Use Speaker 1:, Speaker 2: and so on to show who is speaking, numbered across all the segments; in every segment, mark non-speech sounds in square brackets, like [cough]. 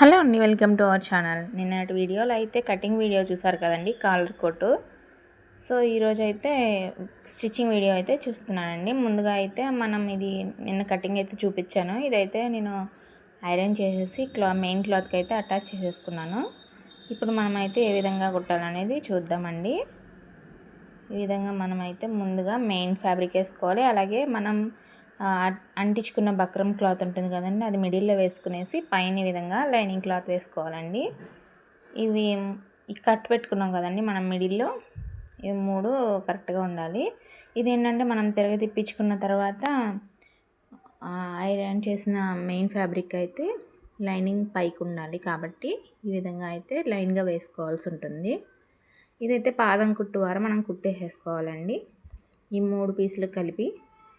Speaker 1: Hello అండి welcome to our channel. నిన్నటి వీడియోలో అయితే కటింగ్ వీడియో చూసారు కదండి కాలర్ కోటు. సో ఈరోజు అయితే స్టిచ్చింగ్ వీడియో అయితే చూస్తున్నానండి. ముందుగా అయితే మనం ఇది నిన్న కటింగ్ అయితే చూపించాను. ఇదైతే నేను ఐరన్ చేసేసి క్లా మెయిన్ క్లాత్కి అయితే అటాచ్ చేసేసుకున్నాను. ఇప్పుడు మనమైతే ఏ విధంగా కుట్టాలనేది చూద్దామండి. ఈ విధంగా మనమైతే ముందుగా మెయిన్ ఫ్యాబ్రిక్ వేసుకోవాలి. అలాగే మనం అంటించుకున్న బక్రం క్లాత్ ఉంటుంది కదండి అది మిడిల్లో వేసుకునేసి పైన విధంగా లైనింగ్ క్లాత్ వేసుకోవాలండి. ఇవి ఈ కట్ పెట్టుకున్నాం కదండి మనం మిడిల్లో ఇవి మూడు కరెక్ట్గా ఉండాలి. ఇది ఏంటంటే మనం తిరగ తిప్పించుకున్న తర్వాత ఐరన్ చేసిన మెయిన్ ఫ్యాబ్రిక్ అయితే లైనింగ్ పైకి ఉండాలి కాబట్టి ఈ విధంగా అయితే లైన్గా వేసుకోవాల్సి ఉంటుంది. ఇదైతే పాదం కుట్టు వారు మనం కుట్టేసేసుకోవాలండి. ఈ మూడు పీసులు కలిపి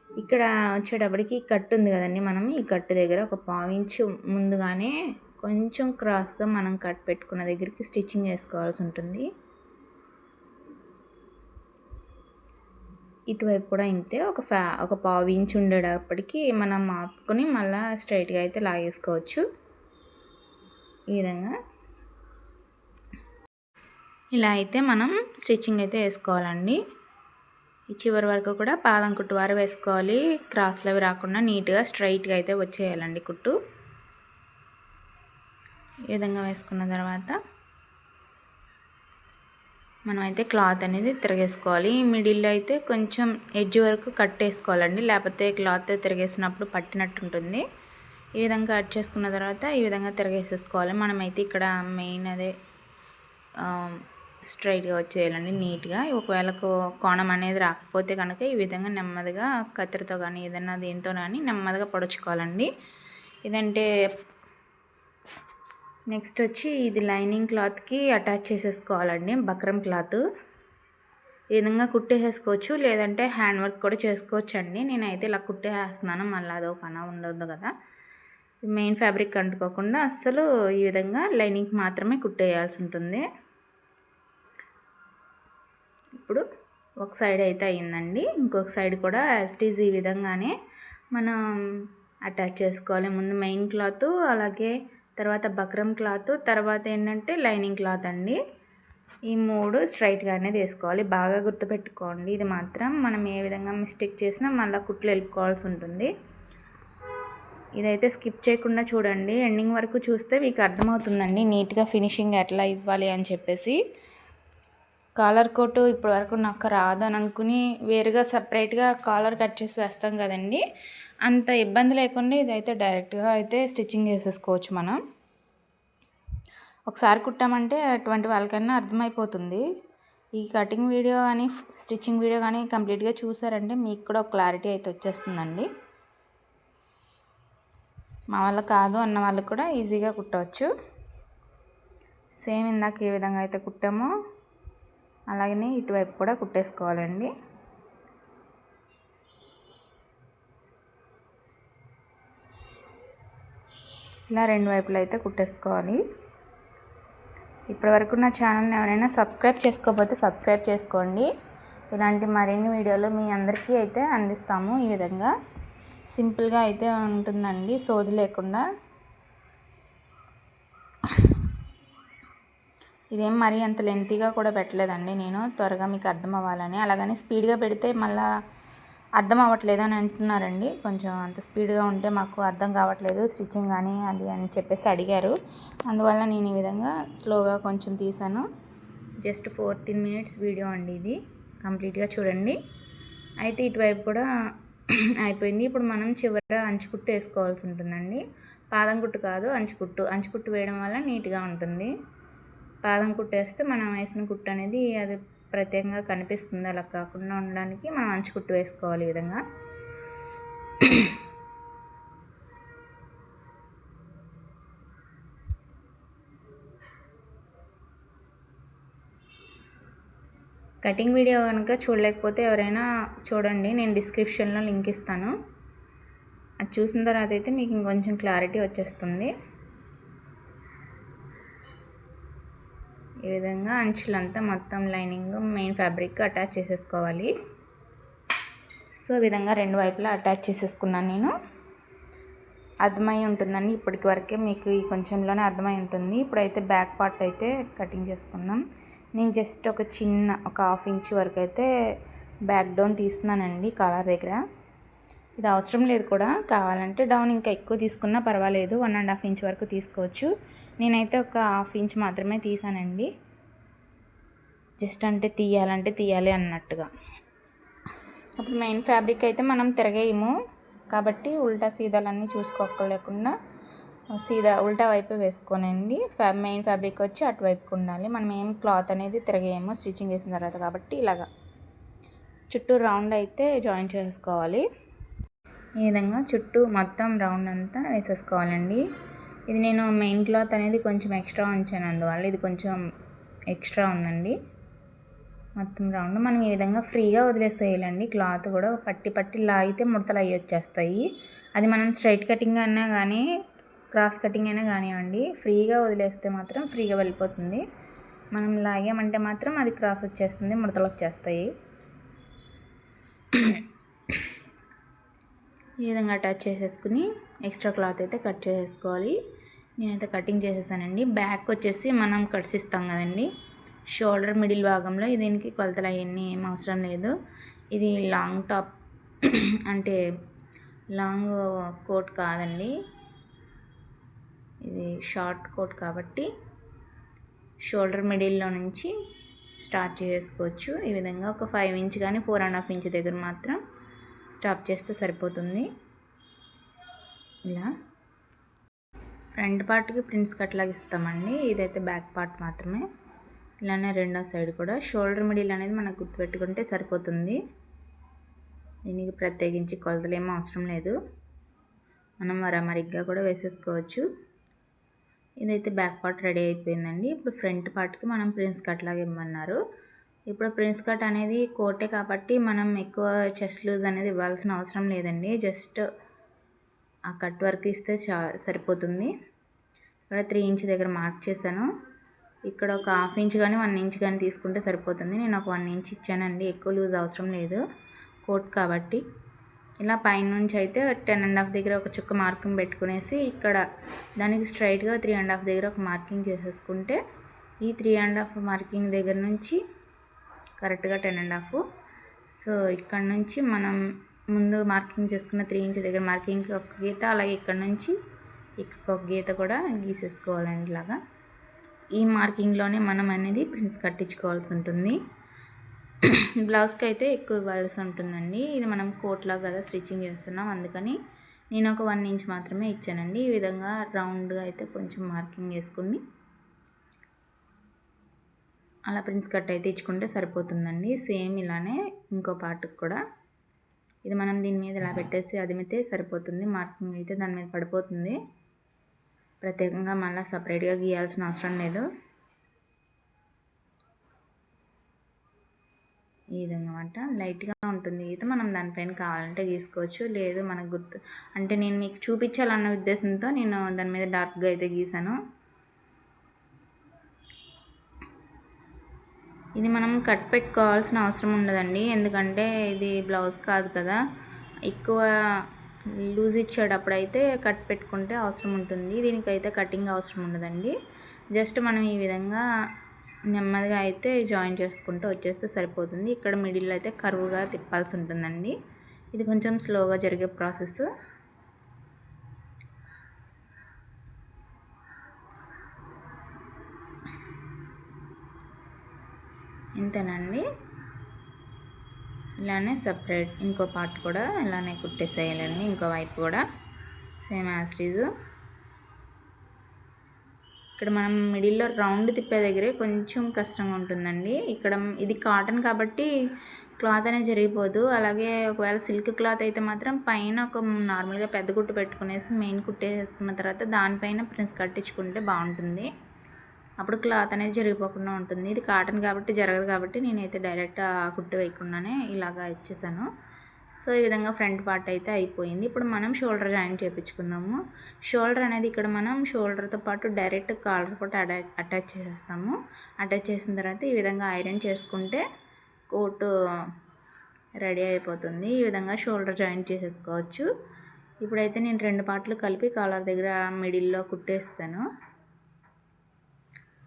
Speaker 1: ఇక్కడ వచ్చేటప్పటికి కట్టు ఉంది కదండి మనం. ఈ కట్టు దగ్గర ఒక పావించు ముందుగానే కొంచెం క్రాస్గా మనం కట్ పెట్టుకున్న దగ్గరికి స్టిచ్చింగ్ వేసుకోవాల్సి ఉంటుంది. ఇటువైపు కూడా ఇంతే ఒక ఫ్యా ఒక పావు ఇంచ్ ఉండేటప్పటికి మనం ఆపుకొని మళ్ళీ స్ట్రైట్గా అయితే లాగేసుకోవచ్చు. ఈ విధంగా. ఇలా అయితే మనం స్టిచ్చింగ్ అయితే వేసుకోవాలండి. ఈ చివరి వరకు కూడా పాదం కుట్టు వారు వేసుకోవాలి. క్రాస్లు అవి రాకుండా నీట్గా స్ట్రైట్గా అయితే వచ్చేయాలండి కుట్టు. ఈ విధంగా వేసుకున్న తర్వాత మనం అయితే క్లాత్ అనేది తిరగేసుకోవాలి. మిడిల్లో అయితే కొంచెం ఎడ్జ్ వరకు కట్ చేసుకోవాలండి లేకపోతే క్లాత్ తిరిగేసినప్పుడు పట్టినట్టు ఉంటుంది. ఈ విధంగా కట్ చేసుకున్న తర్వాత ఈ విధంగా తిరగేసేసుకోవాలి. మనమైతే ఇక్కడ మెయిన్ అదే స్ట్రైట్గా వచ్చేయాలండి నీట్గా. ఒకవేళ కోణం అనేది రాకపోతే కనుక ఈ విధంగా నెమ్మదిగా కత్తిరితో కానీ ఏదైనా దేంతో కానీ నెమ్మదిగా పొడుచుకోవాలండి. ఇదంటే నెక్స్ట్ వచ్చి ఇది లైనింగ్ క్లాత్కి అటాచ్ చేసేసుకోవాలండి బక్రం క్లాత్. ఈ విధంగా కుట్టేసేసుకోవచ్చు లేదంటే హ్యాండ్ వర్క్ కూడా చేసుకోవచ్చు అండి నేనైతే ఇలా కుట్టేసేస్తున్నాను మళ్ళీ అదో పన ఉండదు కదా. మెయిన్ ఫ్యాబ్రిక్ అంటుకోకుండా అస్సలు ఈ విధంగా లైనింగ్ మాత్రమే కుట్టేయాల్సి ఉంటుంది. ఇప్పుడు ఒక సైడ్ అయితే అయిందండి. ఇంకొక సైడ్ కూడా యాస్టీజ్ ఈ విధంగానే మనం అటాచ్ చేసుకోవాలి. ముందు మెయిన్ క్లాత్ అలాగే తర్వాత బక్రం క్లాత్ తర్వాత ఏంటంటే లైనింగ్ క్లాత్ అండి. ఈ మూడు స్ట్రైట్గానే తీసుకోవాలి. బాగా గుర్తుపెట్టుకోండి. ఇది మాత్రం మనం ఏ విధంగా మిస్టేక్ చేసినా మళ్ళీ కుట్లు వెళ్ళుకోవాల్సి ఉంటుంది. ఇదైతే స్కిప్ చేయకుండా చూడండి. ఎండింగ్ వరకు చూస్తే మీకు అర్థమవుతుందండి. నీట్గా ఫినిషింగ్ ఎట్లా ఇవ్వాలి అని చెప్పేసి. కాలర్ కోటు ఇప్పటి వరకు నాకు రాదని అనుకుని వేరుగా సపరేట్గా కాలర్ కట్ చేసి వేస్తాం కదండి. అంత ఇబ్బంది లేకుండా ఇదైతే డైరెక్ట్గా అయితే స్టిచ్చింగ్ చేసేసుకోవచ్చు మనం. ఒకసారి కుట్టామంటే అటువంటి వాళ్ళకన్నా అర్థమైపోతుంది. ఈ కటింగ్ వీడియో కానీ స్టిచ్చింగ్ వీడియో కానీ కంప్లీట్గా చూసారంటే మీకు కూడా ఒక క్లారిటీ అయితే వచ్చేస్తుందండి. మా వల్ల కాదు అన్న వాళ్ళకు కూడా ఈజీగా కుట్టవచ్చు. సేమ్ ఇందాక ఏ విధంగా అయితే కుట్టామో అలాగనే ఇటువైపు కూడా కుట్టేసుకోవాలండి. ఇలా రెండు వైపులు అయితే కుట్టేసుకోవాలి. ఇప్పటివరకు నా ఛానల్ని ఎవరైనా సబ్స్క్రైబ్ చేసుకోకపోతే సబ్స్క్రైబ్ చేసుకోండి. ఇలాంటి మరిన్ని వీడియోలు మీ అందరికీ అయితే అందిస్తాము. ఈ విధంగా సింపుల్గా అయితే ఉంటుందండి. సోది లేకుండా ఇదేం మరీ అంత లెంతీగా కూడా పెట్టలేదండి నేను. త్వరగా మీకు అర్థం అవ్వాలని. అలాగని స్పీడ్గా పెడితే మళ్ళా అర్థం అవ్వట్లేదు అని అంటున్నారండి. కొంచెం అంత స్పీడ్గా ఉంటే మాకు అర్థం కావట్లేదు స్టిచ్చింగ్ కానీ అది అని చెప్పేసి అడిగారు. అందువల్ల నేను ఈ విధంగా స్లోగా కొంచెం తీసాను. జస్ట్ ఫోర్టీన్ మినిట్స్ వీడియో అండి ఇది. కంప్లీట్గా చూడండి. అయితే ఇటువైపు కూడా [clears throat] అయిపోయింది. ఇప్పుడు మనం చివర అంచుకుట్టు వేసుకోవాల్సి ఉంటుందండి. పాదం కుట్టు కాదు అంచుకుట్టు. అంచుకుట్టు వేయడం వల్ల నీట్గా ఉంటుంది. పాదం కుట్టేస్తే మనం వేసిన కుట్టు అనేది అది ప్రత్యేకంగా కనిపిస్తుంది. అలా కాకుండా ఉండడానికి మనం అంచు కుట్టు వేసుకోవాలి ఈ విధంగా. కటింగ్ వీడియో కనుక చూడలేకపోతే ఎవరైనా చూడండి నేను డిస్క్రిప్షన్లో లింక్ ఇస్తాను. అది చూసిన తర్వాత అయితే మీకు ఇంకొంచెం క్లారిటీ వచ్చేస్తుంది. ఈ విధంగా అంచులంతా మొత్తం లైనింగ్ మెయిన్ ఫ్యాబ్రిక్ అటాచ్ చేసేసుకోవాలి. సో ఈ విధంగా రెండు వైపులా అటాచ్ చేసేసుకున్నాను నేను. అర్థమై ఉంటుందండి ఇప్పటికి వరకే మీకు ఈ కొంచెంలోనే అర్థమై ఉంటుంది. ఇప్పుడైతే బ్యాక్ పార్ట్ అయితే కటింగ్ చేసుకుందాం. నేను జస్ట్ ఒక చిన్న ఒక హాఫ్ ఇంచ్ వరకు అయితే బ్యాక్ డౌన్ తీస్తున్నానండి కాలర్ దగ్గర. ఇది అవసరం లేదు కూడా. కావాలంటే డౌన్ ఇంకా ఎక్కువ తీసుకున్నా పర్వాలేదు. వన్ అండ్ హాఫ్ ఇంచ్ వరకు తీసుకోవచ్చు. నేనైతే ఒక హాఫ్ ఇంచ్ మాత్రమే తీసానండి. జస్ట్ అంటే తీయాలంటే తీయాలి అన్నట్టుగా. అప్పుడు మెయిన్ ఫ్యాబ్రిక్ అయితే మనం తిరగేయము. కాబట్టి ఉల్టా సీదాలన్నీ చూసుకోలేకుండా సీదా ఉల్టా వైపు వేసుకోనండి. ఫ్యా మెయిన్ ఫ్యాబ్రిక్ వచ్చి అటువైపుకు ఉండాలి. మనం ఏం క్లాత్ అనేది తిరగేయము స్టిచ్చింగ్ చేసిన తర్వాత. కాబట్టి ఇలాగా. చుట్టూ రౌండ్ అయితే జాయిన్ చేసుకోవాలి. ఈ విధంగా చుట్టూ మొత్తం రౌండ్ అంతా వేసేసుకోవాలండి. ఇది నేను మెయిన్ క్లాత్ అనేది కొంచెం ఎక్స్ట్రా ఉంచాను అందువల్ల ఇది కొంచెం ఎక్స్ట్రా ఉందండి. మొత్తం రౌండ్ మనం ఈ విధంగా ఫ్రీగా వదిలేసేయాలండి. క్లాత్ కూడా పట్టి పట్టి లాగితే ముడతలు అయ్యి వచ్చేస్తాయి. అది మనం స్ట్రైట్ కటింగ్ అయినా కానీ క్రాస్ కటింగ్ అయినా కానివ్వండి ఫ్రీగా వదిలేస్తే మాత్రం ఫ్రీగా వెళ్ళిపోతుంది. మనం లాగామంటే మాత్రం అది క్రాస్ వచ్చేస్తుంది ముడతలు వచ్చేస్తాయి. ఈ విధంగా అటాచ్ చేసేసుకుని ఎక్స్ట్రా క్లాత్ అయితే కట్ చేసేసుకోవాలి. నేనైతే కటింగ్ చేసేసానండి. బ్యాక్ వచ్చేసి మనం కట్స్ ఇస్తాం కదండి. షోల్డర్ మిడిల్ భాగంలో దీనికి కొలతలు అవన్నీ ఏం అవసరం లేదు. ఇది లాంగ్ టాప్ [clears throat] అంటే లాంగ్ కోట్ కాదండి. ఇది షార్ట్ కోట్ కాబట్టి షోల్డర్ మిడిల్లో నుంచి స్టార్ట్ చేసుకోవచ్చు. ఈ విధంగా ఒక ఫైవ్ ఇంచ్ కానీ ఫోర్ అండ్ హాఫ్ ఇంచ్ దగ్గర మాత్రం స్టాప్ చేస్తే సరిపోతుంది. ఇలా. ఫ్రంట్ పార్ట్కి ప్రింట్స్ కట్లాగా ఇస్తామండి. ఇదైతే బ్యాక్ పార్ట్ మాత్రమే. ఇలానే రెండో సైడ్ కూడా. షోల్డర్ మిడిల్ అనేది మనకు గుర్తుపెట్టుకుంటే సరిపోతుంది. దీనికి ప్రత్యేకించి కొలతలు ఏమీ అవసరం లేదు. మనం మరమరిగ్గా కూడా వేసేసుకోవచ్చు. ఇదైతే బ్యాక్ పార్ట్ రెడీ అయిపోయిందండి. ఇప్పుడు ఫ్రంట్ పార్ట్కి మనం ప్రిన్స్ కట్ లాగా ఇవ్వమన్నారు ఇప్పుడు ప్రిన్స్ కట్ అనేది కోటే కాబట్టి మనం ఎక్కువ చెస్ట్ లూజ్ అనేది ఇవ్వాల్సిన అవసరం లేదండి. జస్ట్ ఆ కట్ వర్క్ ఇస్తే చా సరిపోతుంది. ఇక్కడ త్రీ ఇంచ్ దగ్గర మార్క్ చేశాను. ఇక్కడ ఒక హాఫ్ ఇంచ్ కానీ వన్ ఇంచ్ కానీ తీసుకుంటే సరిపోతుంది. నేను ఒక వన్ ఇంచ్ ఇచ్చానండి. ఎక్కువ లూజ్ అవసరం లేదు. కోట్ కాబట్టి. ఇలా పైనుంచి అయితే టెన్ అండ్ హాఫ్ దగ్గర ఒక చుక్క మార్కింగ్ పెట్టుకునేసి ఇక్కడ దానికి స్ట్రైట్గా త్రీ అండ్ హాఫ్ దగ్గర ఒక మార్కింగ్ చేసేసుకుంటే ఈ త్రీ అండ్ హాఫ్ మార్కింగ్ దగ్గర నుంచి కరెక్ట్గా టెన్ అండ్ హాఫ్. సో ఇక్కడ నుంచి మనం ముందు మార్కింగ్ చేసుకున్న త్రీ ఇంచ్ దగ్గర మార్కింగ్కి ఒక గీత అలాగే ఇక్కడ నుంచి ఇక్కడ ఒక గీత కూడా గీసేసుకోవాలండి ఇలాగా. ఈ మార్కింగ్లోనే మనం అనేది ప్రింట్స్ కట్టించుకోవాల్సి ఉంటుంది. బ్లౌజ్కి అయితే ఎక్కువ ఇవ్వాల్సి ఉంటుందండి. ఇది మనం కోట్లా కదా స్టిచ్చింగ్ చేస్తున్నాం. అందుకని నేను ఒక వన్ ఇంచ్ మాత్రమే ఇచ్చానండి. ఈ విధంగా రౌండ్గా అయితే కొంచెం మార్కింగ్ వేసుకుని అలా ప్రిన్స్ కట్ అయితే ఇచ్చుకుంటే సరిపోతుందండి. సేమ్ ఇలానే ఇంకో పార్ట్కి కూడా. ఇది మనం దీని మీద ఇలా పెట్టేసి అదిమితే సరిపోతుంది. మార్కింగ్ అయితే దాని మీద పడిపోతుంది. ప్రత్యేకంగా మళ్ళీ సపరేట్గా గీయాల్సిన అవసరం లేదు. ఈ విధంగా అనమాట లైట్గా ఉంటుంది. గీత మనం దానిపైన కావాలంటే గీసుకోవచ్చు. లేదు మనకు గుర్తు అంటే నేను మీకు చూపించాలన్న ఉద్దేశంతో నేను దాని మీద డార్క్గా అయితే గీసాను. ఇది మనం కట్ పెట్టుకోవాల్సిన అవసరం ఉండదండి. ఎందుకంటే ఇది బ్లౌజ్ కాదు కదా. ఎక్కువ లూజ్ ఇచ్చేటప్పుడు అయితే కట్ పెట్టుకుంటే అవసరం ఉంటుంది. దీనికైతే కటింగ్ అవసరం ఉండదండి. జస్ట్ మనం ఈ విధంగా నెమ్మదిగా అయితే జాయిన్ చేసుకుంటూ వచ్చేస్తే సరిపోతుంది. ఇక్కడ మిడిల్ అయితే కరువుగా తిప్పాల్సి ఉంటుందండి. ఇది కొంచెం స్లోగా జరిగే ప్రాసెస్. ఇంతేనండి. ఇలానే సపరేట్ ఇంకో పార్ట్ కూడా ఇలానే కుట్టేసేయాలండి. ఇంకో వైపు కూడా సేమ్ యాస్టీజ్ ఇక్కడ మనం మిడిల్లో రౌండ్ తిప్పే దగ్గరే కొంచెం కష్టంగా ఉంటుందండి. ఇక్కడ ఇది కాటన్ కాబట్టి క్లాత్ అనేది జరిగిపోదు. అలాగే ఒకవేళ సిల్క్ క్లాత్ అయితే మాత్రం పైన ఒక నార్మల్గా పెద్ద కుట్టు పెట్టుకునేసి మెయిన్ కుట్టేసుకున్న తర్వాత దానిపైన ప్రిన్స్ కట్టించుకుంటే బాగుంటుంది. అప్పుడు క్లాత్ అనేది జరిగిపోకుండా ఉంటుంది. ఇది కాటన్ కాబట్టి జరగదు కాబట్టి నేనైతే డైరెక్ట్ కుట్టు వేయకుండానే ఇలాగా ఇచ్చేసాను. సో ఈ విధంగా ఫ్రంట్ పార్ట్ అయితే అయిపోయింది. ఇప్పుడు మనం షోల్డర్ జాయిన్ చేయించుకుందాము షోల్డర్ అనేది ఇక్కడ మనం షోల్డర్తో పాటు డైరెక్ట్ కాలర్ కూడా అటాచ్ చేసేస్తాము. అటాచ్ చేసిన తర్వాత ఈ విధంగా ఐరన్ చేసుకుంటే కోటు రెడీ అయిపోతుంది. ఈ విధంగా షోల్డర్ జాయిన్ చేసేసుకోవచ్చు. ఇప్పుడైతే నేను రెండు పార్ట్లు కలిపి కాలర్ దగ్గర మిడిల్లో కుట్టేస్తాను.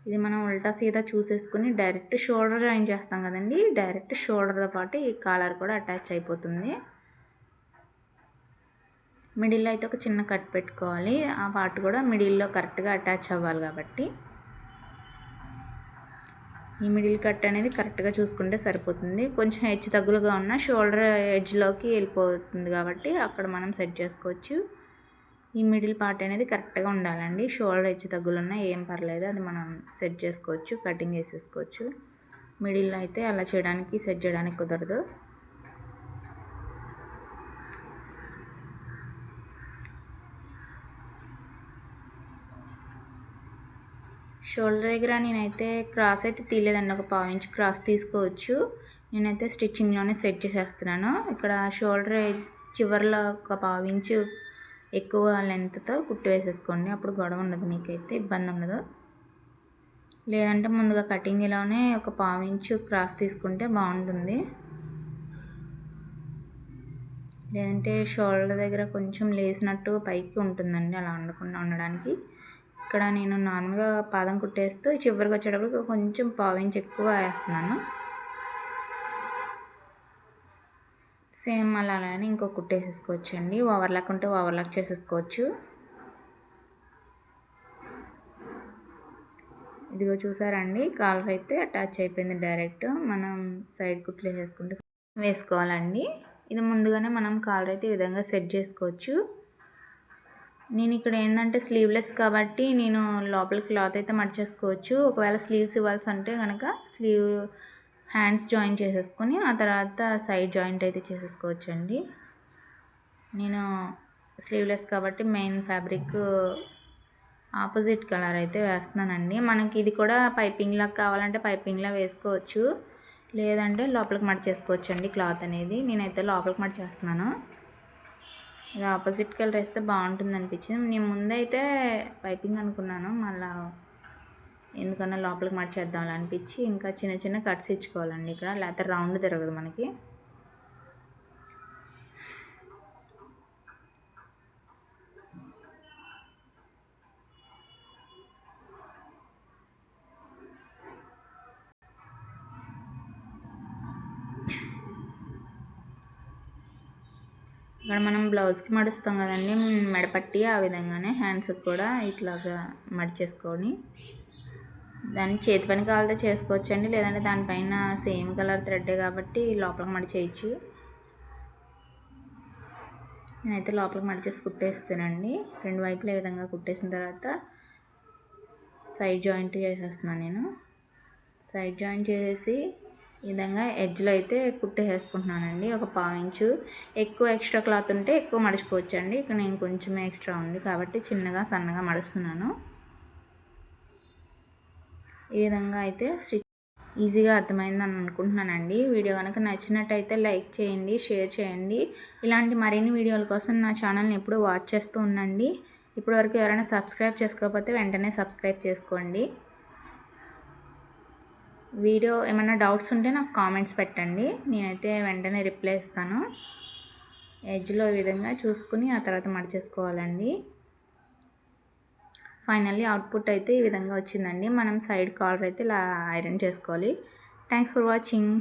Speaker 1: ఇది మనం ఉల్టా సీదా చూసేసుకుని డైరెక్ట్ షోల్డర్ జాయిన్ చేస్తాం కదండి. డైరెక్ట్ షోల్డర్తో పాటు ఈ కాలర్ కూడా అటాచ్ అయిపోతుంది. మిడిల్లో అయితే ఒక చిన్న కట్ పెట్టుకోవాలి. ఆ పార్ట్ కూడా మిడిల్లో కరెక్ట్గా అటాచ్ అవ్వాలి కాబట్టి. ఈ మిడిల్ కట్ అనేది కరెక్ట్గా చూసుకుంటే సరిపోతుంది. కొంచెం హెచ్చు తగ్గులుగా ఉన్న షోల్డర్ ఎడ్జ్లోకి వెళ్ళిపోతుంది కాబట్టి అక్కడ మనం సెట్ చేసుకోవచ్చు. ఈ మిడిల్ పార్ట్ అనేది కరెక్ట్గా ఉండాలండి. షోల్డర్ హెచ్చు తగ్గులున్నా ఏం పర్లేదు. అది మనం సెట్ చేసుకోవచ్చు కటింగ్ వేసేసుకోవచ్చు మిడిల్లో అయితే అలా చేయడానికి సెట్ చేయడానికి కుదరదు. షోల్డర్ దగ్గర నేనైతే క్రాస్ అయితే తీయలేదండి. ఒక పావు ఇంచ్ క్రాస్ తీసుకోవచ్చు. నేనైతే స్టిచ్చింగ్లోనే సెట్ చేసేస్తున్నాను. ఇక్కడ షోల్డర్ చివరిలో ఒక పావు ఇంచు ఎక్కువ లెంత్తో కుట్టి వేసేసుకోండి. అప్పుడు గొడవ ఉండదు మీకైతే ఇబ్బంది ఉండదు. లేదంటే ముందుగా కటింగ్లోనే ఒక పావించు క్రాస్ తీసుకుంటే బాగుంటుంది. లేదంటే షోల్డర్ దగ్గర కొంచెం లేసినట్టు పైకి ఉంటుందండి అలా ఉండకుండా ఉండడానికి. ఇక్కడ నేను నార్మల్గా పాదం కుట్టేస్తూ చివరికి వచ్చేటప్పుడు కొంచెం పావించి ఎక్కువ వేస్తున్నాను. సేమ్ అలా అలానే ఇంకో కుట్టేసేసుకోవచ్చు అండి ఓవర్లాక్ ఉంటే ఓవర్లాక్ చేసేసుకోవచ్చు. ఇదిగో చూసారండి కాలర్ అయితే అటాచ్ అయిపోయింది డైరెక్ట్. మనం సైడ్ కుట్లు వేసుకుంటే వేసుకోవాలండి. ఇది ముందుగానే మనం కాలర్ అయితే ఈ విధంగా సెట్ చేసుకోవచ్చు. నేను ఇక్కడ ఏంటంటే స్లీవ్లెస్ కాబట్టి నేను లోపల క్లాత్ అయితే మడిచేసుకోవచ్చు. ఒకవేళ స్లీవ్స్ ఇవ్వాల్సి అంటే కనుక స్లీవ్ హ్యాండ్స్ జాయిన్ చేసేసుకొని ఆ తర్వాత సైడ్ జాయింట్ అయితే చేసేసుకోవచ్చండి. నేను స్లీవ్లెస్ కాబట్టి మెయిన్ ఫ్యాబ్రిక్ ఆపోజిట్ కలర్ అయితే వేస్తున్నానండి. మనకి ఇది కూడా పైపింగ్లా కావాలంటే పైపింగ్లా వేసుకోవచ్చు. లేదంటే లోపలికి మడిచేసుకోవచ్చు అండి క్లాత్ అనేది. నేనైతే లోపలికి మడిచేస్తున్నాను ఇది ఆపోజిట్ కలర్ వేస్తే బాగుంటుంది అనిపించింది నేను ముందైతే పైపింగ్ అనుకున్నాను. మళ్ళీ ఎందుకన్నా లోపలికి మడిచేద్దాం అనిపించి ఇంకా చిన్న చిన్న కట్స్ ఇచ్చుకోవాలండి ఇక్కడ. లేకపోతే రౌండ్ తిరగదు మనకి. ఇక్కడ మనం బ్లౌజ్కి మడుస్తాం కదండి. మెడపట్టి ఆ విధంగానే హ్యాండ్స్కి కూడా ఇట్లాగా మడిచేసుకొని దాన్ని చేతి పని కావాలితే చేసుకోవచ్చు అండి లేదంటే దానిపైన సేమ్ కలర్ థ్రెడ్డే కాబట్టి లోపలికి మడిచేయచ్చు నేనైతే లోపలికి మడిచేసి కుట్టేస్తానండి. రెండు వైపులు ఏ విధంగా కుట్టేసిన తర్వాత సైడ్ జాయింట్ చేసేస్తున్నాను నేను. సైడ్ జాయింట్ చేసి ఈ విధంగా ఎడ్జ్లో అయితే కుట్టేసుకుంటున్నానండి. ఒక పావించు ఎక్కువ ఎక్స్ట్రా క్లాత్ ఉంటే ఎక్కువ మడుచుకోవచ్చు అండి ఇక్కడ నేను కొంచెం ఎక్స్ట్రా ఉంది కాబట్టి చిన్నగా సన్నగా మడుస్తున్నాను. ఈ విధంగా అయితే స్టిచ్ ఈజీగా అర్థమైందని అనుకుంటున్నానండి. వీడియో కనుక నచ్చినట్టయితే లైక్ చేయండి షేర్ చేయండి. ఇలాంటి మరిన్ని వీడియోల కోసం నా ఛానల్ని ఎప్పుడూ వాచ్ చేస్తూ ఉండండి. ఇప్పటివరకు ఎవరైనా సబ్స్క్రైబ్ చేసుకోకపోతే వెంటనే సబ్స్క్రైబ్ చేసుకోండి. వీడియో ఏమైనా డౌట్స్ ఉంటే నాకు కామెంట్స్ పెట్టండి. నేనైతే వెంటనే రిప్లై ఇస్తాను. ఎడ్జ్లో ఈ విధంగా చూసుకుని ఆ తర్వాత మడిచేసుకోవాలండి. ఫైనల్లీ అవుట్పుట్ అయితే ఈ విధంగా వచ్చిందండి. మనం సైడ్ కాలర్ అయితే ఇలా ఐరన్ చేసుకోవాలి. Thanks for watching.